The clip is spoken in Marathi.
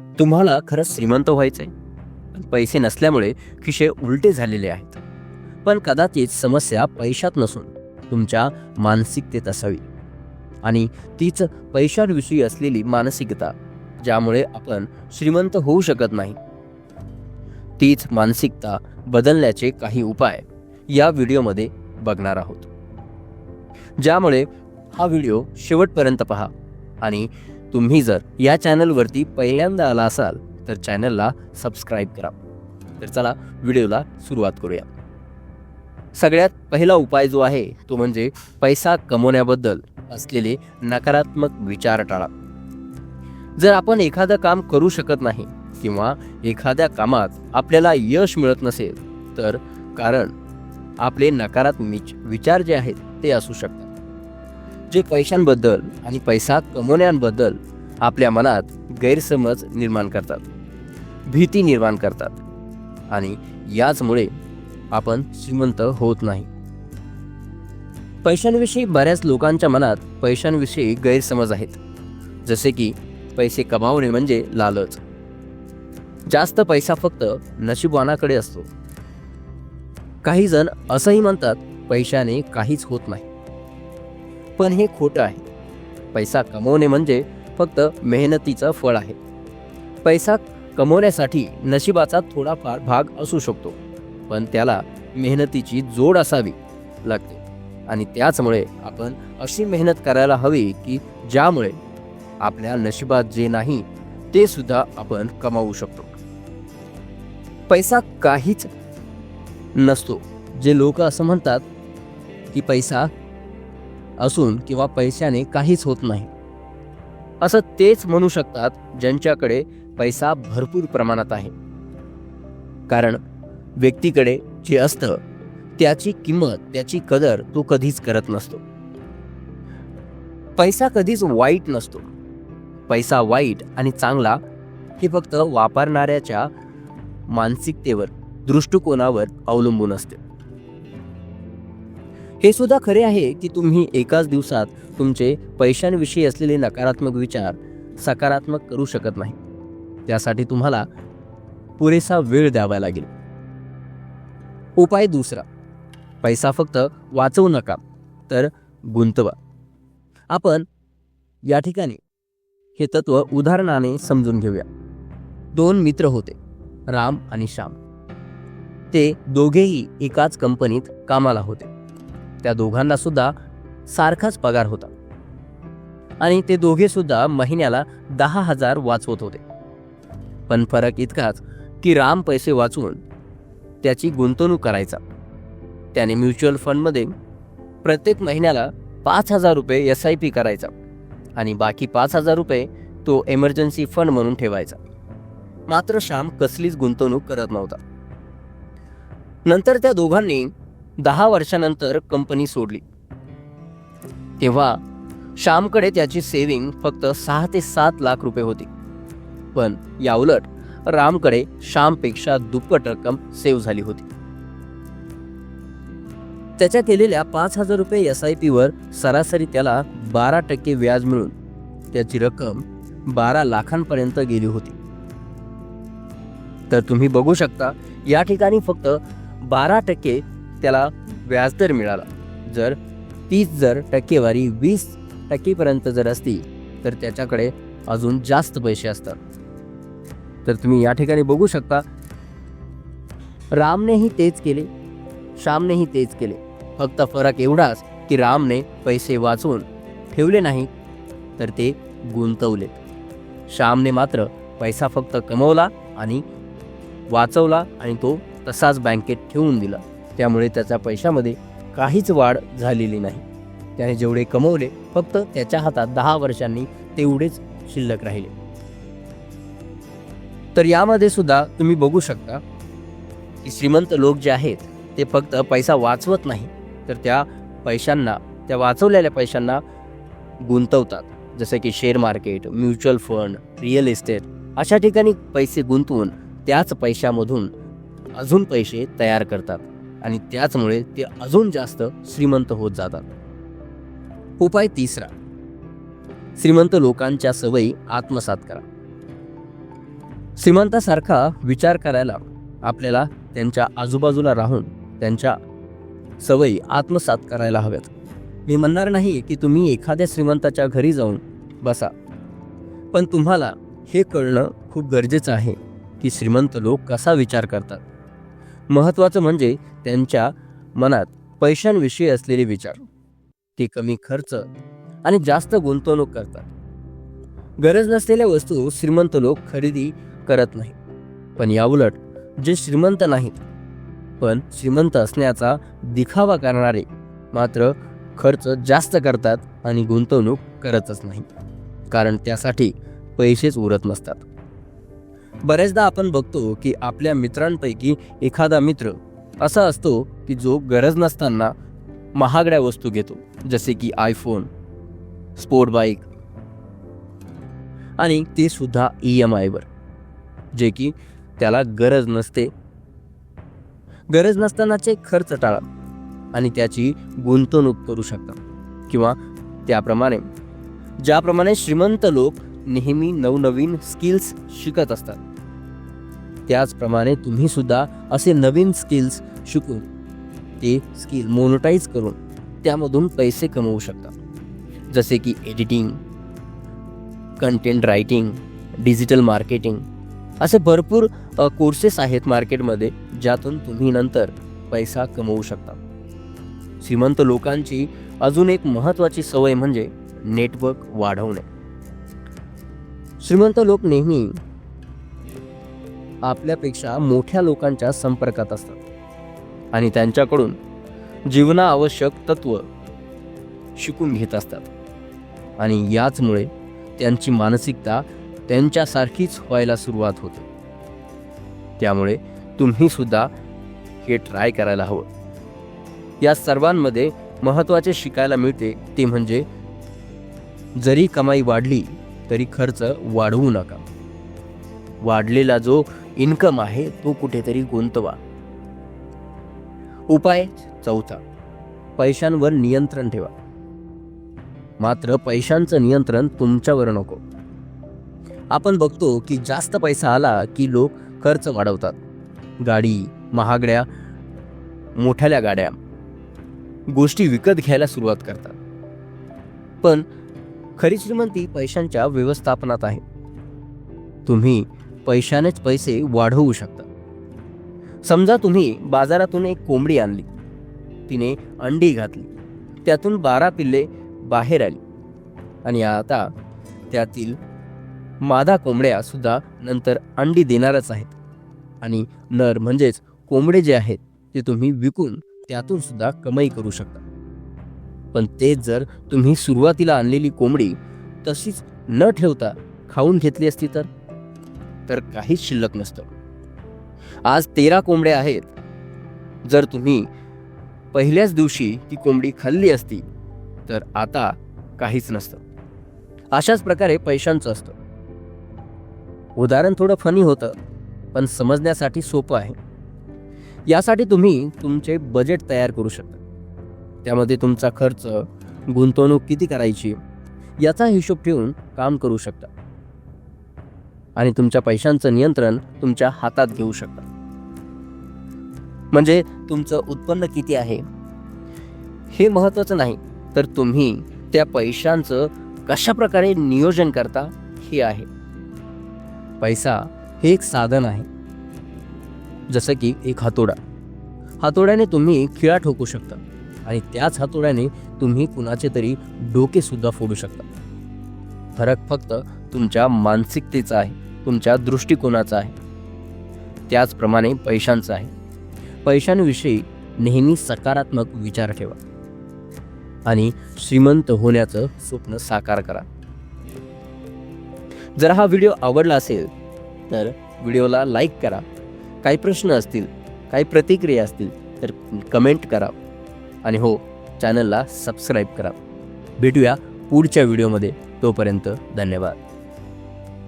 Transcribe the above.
तुम्हाला खरंच श्रीमंत व्हायचंय. पण पैसे नसल्यामुळे खिशे उलटे झालेले आहेत. पण कदाचित समस्या पैशात नसून तुमच्या मानसिकतेत असावी. आणि तीच पैशांविषयी असलेली मानसिकता ज्यामुळे आपण श्रीमंत होऊ शकत नाही. तीच मानसिकता बदलण्याचे काही उपाय या व्हिडिओमध्ये बघणार आहोत. ज्यामुळे हा व्हिडिओ शेवटपर्यंत पहा आणि तुम्ही जर या चॅनलवरती पहिल्यांदा आला असाल तर चॅनलला सबस्क्राईब करा. तर चला व्हिडिओला सुरुवात करूया. सगळ्यात पहिला उपाय जो आहे तो म्हणजे पैसा कमवण्याबद्दल असलेले नकारात्मक विचार टाळा. जर आपण एखादं काम करू शकत नाही किंवा एखाद्या कामात आपल्याला यश मिळत नसेल तर कारण आपले नकारात्मक विचार जे आहेत ते असू शकतात. जे पैशांबद्दल आणि पैसा कमवण्याबद्दल आपल्या मनात गैरसमज निर्माण करतात भीती निर्माण करतात आणि याचमुळे आपण श्रीमंत होत नाही. पैशांविषयी बऱ्याच लोकांच्या मनात पैशांविषयी गैरसमज आहेत जसे की पैसे कमावणे म्हणजे लालच. जास्त पैसा फक्त नशिबवानाकडे असतो. काही जण असंही म्हणतात पैशाने काहीच होत नाही. पण हे खोटं आहे. पैसा कमवणे म्हणजे फक्त मेहनतीचं फळ आहे. पैसा कमवण्यासाठी नशिबाचा थोडाफार भाग असू शकतो पण त्याला मेहनतीची जोड असावी लागते. आणि त्याचमुळे आपण अशी मेहनत करायला हवी की ज्यामुळे आपल्या नशिबात जे नाही ते सुद्धा आपण कमावू शकतो. पैसा काहीच नसतो. जे लोक असं म्हणतात की पैसा असून किंवा पैशाने काहीच होत नाही. असं तेच म्हणू शकतात ज्यांच्याकडे पैसा भरपूर प्रमाणात आहे. कारण व्यक्तीकडे जे असतं त्याची किंमत त्याची कदर तो कधीच करत नसतो. पैसा कधीच वाईट नसतो. पैसा वाईट आणि चांगला हे फक्त वापरणाऱ्याच्या मानसिकतेवर दृष्टिकोनावर अवलंबून असते. हे सुद्धा खरे आहे की तुम्ही एकाच दिवसात तुमचे पैशांविषयी असलेले नकारात्मक विचार सकारात्मक करू शकत नाही. त्यासाठी तुम्हाला पुरेसा वेळ द्यावा लागेल. उपाय दुसरा. पैसा फक्त वाचवू नका तर गुंतवा. आपण या ठिकाणी हे तत्व उदाहरणाने समजून घेऊया. दोन मित्र होते राम आणि श्याम. ते दोघेही एकाच कंपनीत कामाला होते. त्या दोघांना सुद्धा सारखाच पगार होता. आणि ते दोघे सुद्धा महिन्याला दहा हजार वाचवत होते. पण फरक इतकाच की राम पैसे वाचवून त्याची गुंतवणूक करायचा. त्याने म्युच्युअल फंडमध्ये प्रत्येक महिन्याला पाच हजार रुपये एस आय पी करायचा आणि बाकी पाच हजार रुपये तो एमर्जन्सी फंड म्हणून ठेवायचा. मात्र श्याम कसलीच गुंतवणूक करत नव्हता. नंतर त्या दोघांनी दहा वर्षानंतर कंपनी सोडली. तेव्हा श्यामकडे त्याची सेव्हिंग फक्त सहा ते सात लाख रुपये होती. पण याउलट रामकडे श्यामपेक्षा दुप्पट रक्कम सेव्ह झाली होती. त्याच्या केलेल्या पाच हजार रुपये एस आय पीवर सरासरी त्याला बारा टक्के व्याज मिळून त्याची रक्कम बारा लाखांपर्यंत गेली होती. तर तुम्ही बघू शकता या ठिकाणी फक्त बारा टक्के त्याला व्याजदर मिळाला. जर तीच जर टक्केवारी वीस टक्केपर्यंत जर असती तर त्याच्याकडे अजून जास्त पैसे असतात. तर तुम्ही या ठिकाणी बघू शकता. रामनेही तेच केले. श्यामनेही तेच केले. फक्त फरक एवढाच की रामने पैसे वाचवून ठेवले नाही तर ते गुंतवले. श्यामने मात्र पैसा फक्त कमवला आणि वाचवला आणि तो तसाच बँकेत ठेवून दिला. त्यामुळे त्याच्या पैशामध्ये काहीच वाढ झालेली नाही. त्याने जेवढे कमवले फक्त त्याच्या हातात दहा वर्षांनी तेवढेच शिल्लक राहिले. तर यामध्ये सुद्धा तुम्ही बघू शकता की श्रीमंत लोक जे आहेत ते फक्त पैसा वाचवत नाही तर त्या पैशांना त्या वाचवलेल्या पैशांना गुंतवतात. जसं की share market mutual fund real estate अशा ठिकाणी पैसे गुंतवून त्याच पैशामधून अजून पैसे तयार करतात. आणि त्याचमुळे ते अजून जास्त श्रीमंत होत जातात. उपाय तिसरा. श्रीमंत लोकांच्या सवयी आत्मसात करा. श्रीमंतासारखा विचार करायला आपल्याला त्यांच्या आजूबाजूला राहून त्यांच्या सवयी आत्मसात करायला हव्यात. मी म्हणणार नाही की तुम्ही एखाद्या श्रीमंताच्या घरी जाऊन बसा. पण तुम्हाला हे कळणं खूप गरजेचं आहे की श्रीमंत लोक कसा विचार करतात. महत्त्वाचं म्हणजे त्यांच्या मनात पैशांविषयी असलेले विचार. ते कमी खर्च आणि जास्त गुंतवणूक करतात. गरज नसलेल्या वस्तू श्रीमंत लोक खरेदी करत नाही. पण याउलट जे श्रीमंत नाहीत पण श्रीमंत असण्याचा दिखावा करणारे मात्र खर्च जास्त करतात आणि गुंतवणूक करतच नाही कारण त्यासाठी पैसेच उरत नसतात. बऱ्याचदा आपण बघतो की आपल्या मित्रांपैकी एखादा मित्र असा असतो की जो गरज नसताना महागड्या वस्तू घेतो जसे की आयफोन स्पोर्ट बाईक आणि ते सुद्धा ई एम आयवर जे की त्याला गरज नसते. गरज नसतानाचे खर्च टाळा आणि त्याची गुंतवणूक करू शकता किंवा त्याप्रमाणे ज्याप्रमाणे श्रीमंत लोक नेहमी नवनवीन स्किल्स शिकत असतात. त्याचप्रमाणे तुम्ही सुद्धा असे नवीन स्किल्स शिकून ते स्किल मोनोटाईज करून त्यामधून पैसे कमवू शकता. जसे की editing content writing digital marketing असे भरपूर कोर्सेस आहेत मार्केटमध्ये ज्यातून तुम्ही नंतर पैसा कमवू शकता. श्रीमंत लोकांची अजून एक महत्त्वाची सवय म्हणजे नेटवर्क वाढवणे. श्रीमंत लोक नेहमी आपल्यापेक्षा मोठ्या लोकांच्या संपर्कात असतात. आणि त्यांच्याकडून जीवनावश्यक तत्व शिकून घेत असतात. आणि याचमुळे त्यांची मानसिकता त्यांच्यासारखीच व्हायला सुरुवात होते. त्यामुळे तुम्ही सुद्धा हे ट्राय करायला हवं. या सर्वांमध्ये महत्त्वाचे शिकायला मिळते ते म्हणजे जरी कमाई वाढली तरी खर्च वाढवू नका. वाढलेला जो इन्कम आहे तो कुठेतरी गुंतवा. उपाय चौथा. पैशांवर नियंत्रण ठेवा. मात्र पैशांचं नियंत्रण तुमच्यावर नको. आपण बघतो की जास्त पैसा आला की लोक खर्च वाढवतात. गाडी महागड्या मोठ्याल्या गाड्या. गोष्टी विकत घ्यायला सुरुवात करतात. पण खरी श्रीमंती पैशांच्या व्यवस्थापनात आहे. तुम्ही पैशानेच पैसे वाढवू शकता. समजा तुम्ही बाजारातून एक कोंबडी आणली. तिने अंडी घातली. त्यातून बारा पिल्ले बाहेर आली. आणि आता त्यातील मादा कोंबड्या सुद्धा नंतर अंडी देणारच आहेत. आणि नर म्हणजेच कोंबडे जे आहेत ते तुम्ही विकून त्यातून सुद्धा कमाई करू शकता. पण तेच जर तुम्ही सुरुवातीला आणलेली कोंबडी तशीच न ठेवता खाऊन घेतली असती तर? तर काहीच शिल्लक नसतं. आज तेरा कोंबड्या आहेत. जर तुम्ही पहिल्याच दिवशी ती कोंबडी खाल्ली असती तर आता काहीच नसतं. अशाच प्रकारे पैशांचं असतं. उदाहरण थोडं फनी होतं पण समजण्यासाठी सोपं आहे. यासाठी तुम्ही तुमचे बजेट तयार करू शकता. त्यामध्ये तुमचा खर्च गुंतवणूक किती करायची याचा हिशोब ठेवून काम करू शकता. आणि तुमच्या पैशांचं नियंत्रण तुमच्या हातात घेऊ शकता. म्हणजे तुमचं उत्पन्न किती आहे हे महत्त्वाचं नाही तर तुम्ही त्या पैशांचं कशा प्रकारे नियोजन करता हे आहे. पैसा हे एक साधन आहे. जसं की एक हातोडा. हातोड्याने तुम्ही खिळा ठोकू शकता. आणि त्याच हातोड्याने तुम्ही कुणाचे तरी डोकेसुद्धा फोडू शकता. फरक फक्त तुमच्या मानसिकतेचा आहे तुमच्या दृष्टिकोनाचा आहे. त्याचप्रमाणे पैशांचा आहे. पैशांविषयी नेहमी सकारात्मक विचार ठेवा. आणि श्रीमंत होण्याचं स्वप्न साकार करा. जर हा व्हिडिओ आवडला असेल तर व्हिडिओला लाईक करा. काही प्रश्न असतील काही प्रतिक्रिया असतील तर कमेंट करा. आणि हो चॅनलला सबस्क्राईब करा. भेटूया पुढच्या व्हिडिओमध्ये तोपर्यंत धन्यवाद.